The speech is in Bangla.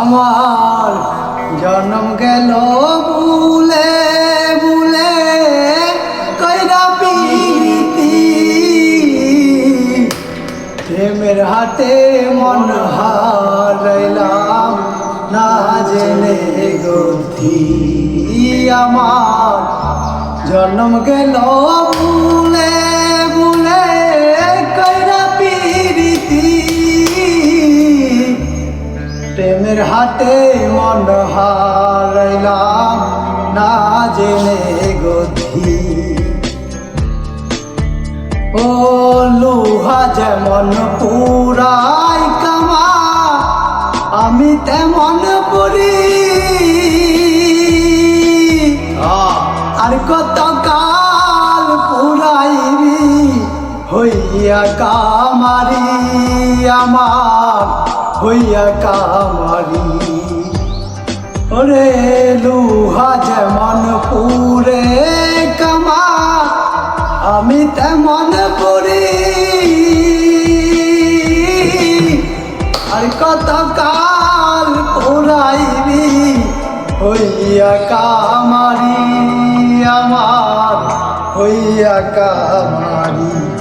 আমার জন্ম গেল বুলে বুলে কইরা পিরিতি। প্রেমের হাটে মন হারাইলাম, না জেনে গতি আমার জন্ম গেল বুলে প্রেমের হাতে মন হারাইলাম না জেনে গধি ও লোহা যেমন পুরাই কামা, আমি তেমন পুরি। আর কত কাল পুরাইবি হইয়া কামারি আমার। হইয়া কামারি। ওরে লোহা যেমন পুরে কামা, আমি তেমন করি। আর কত কাল পুরাইবি হইয়া কামারি, আমার হইয়া কামারি।